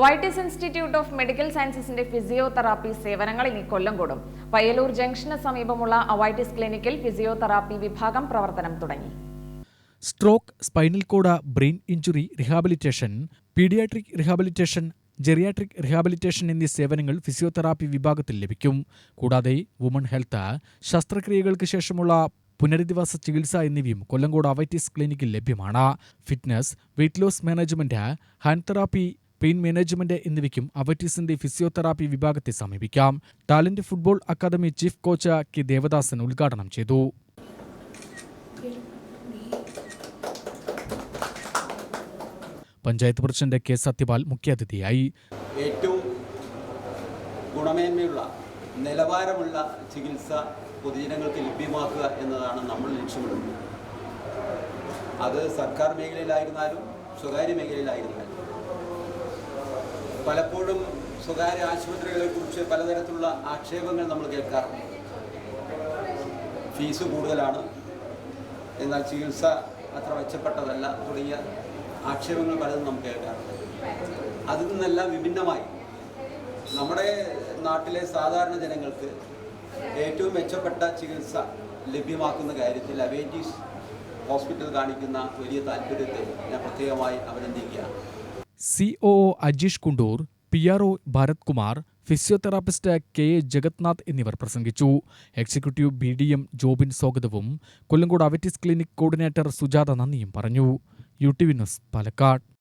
വൈറ്റിസ് institute of medical സയൻസസിന്റെ physiotherapy സേവനങ്ങൾ ഇനി കൊല്ലം കൂടും. പയ്യലൂർ ജംഗ്ഷന് സമീപമുള്ള അവൈറ്റിസ് ക്ലിനിക്കിൽ ഫിസിയോതെറാപ്പി വിഭാഗം പ്രവർത്തനം തുടങ്ങി. Stroke spinal cord brain injury rehabilitation paediatric rehabilitation geriatric rehabilitation എന്നീ സേവനങ്ങൾ ഫിസിയോതെറാപ്പി വിഭാഗത്തിൽ ലഭിക്കും. കൂടാതെ വുമൺ ഹെൽത്ത് ശസ്ത്രക്രിയകൾക്ക് ശേഷമുള്ള പുനരധിവാസ ചികിത്സ എന്നിവയും കൊല്ലങ്കോട് അവൈറ്റിസ് ക്ലിനിക്കിൽ ലഭ്യമാണ്. Fitness weight loss management hand therapy pain management എന്നിവയ്ക്കും അവറ്റീസിന്റെ ഫിസിയോതെറാപ്പി വിഭാഗത്തെ സമീപിക്കാം. Talent football academy chief coach K Devadasan ഉദ്ഘാടനം ചെയ്തു. പഞ്ചായത്ത് പ്രസിഡന്റ് കെ സത്യപാൽ മുഖ്യാതിഥിയായി. ഏറ്റവും ഗുണമേന്മയുള്ള നിലവാരമുള്ള ചികിത്സ പൊതുജനങ്ങൾക്ക് ലഭ്യമാക്കുക എന്നതാണ് നമ്മൾ ലക്ഷ്യമിടുന്നത്. അത് സർക്കാർ മേഖലയിലായിരുന്നാലും സ്വകാര്യ മേഖലയിലായിരുന്നാലും പലപ്പോഴും സ്വകാര്യ ആശുപത്രികളെക്കുറിച്ച് പലതരത്തിലുള്ള ആക്ഷേപങ്ങൾ നമ്മൾ കേൾക്കാറുണ്ട്. ഫീസ് കൂടുതലാണ്. എന്നാൽ ചികിത്സ അത്ര മെച്ചപ്പെട്ടതല്ല. തുടങ്ങിയ ആക്ഷേപങ്ങൾ പലതും നമുക്ക് കേൾക്കാറുണ്ട്. അതിൽ നിന്നെല്ലാം വിഭിന്നമായി. നമ്മുടെ നാട്ടിലെ സാധാരണ ജനങ്ങൾക്ക് ഏറ്റവും മെച്ചപ്പെട്ട ചികിത്സ ലഭ്യമാക്കുന്ന കാര്യത്തിൽ അവേറ്റീസ് ഹോസ്പിറ്റൽ കാണിക്കുന്ന വലിയ താല്പര്യത്തെ ഞാൻ പ്രത്യേകമായി അഭിനന്ദിക്കുകയാണ്. C O Ajeesh Kundoor P R O Bharath Kumar physiotherapist K A Jagathnath എന്നിവർ പ്രസംഗിച്ചു. Executive B D M Jobin സ്വാഗതവും. കൊല്ലങ്കോട് അവറ്റിസ് ക്ലിനിക് കോർഡിനേറ്റർ സുജാത നന്ദിയും പറഞ്ഞു. U T V news Palakkad.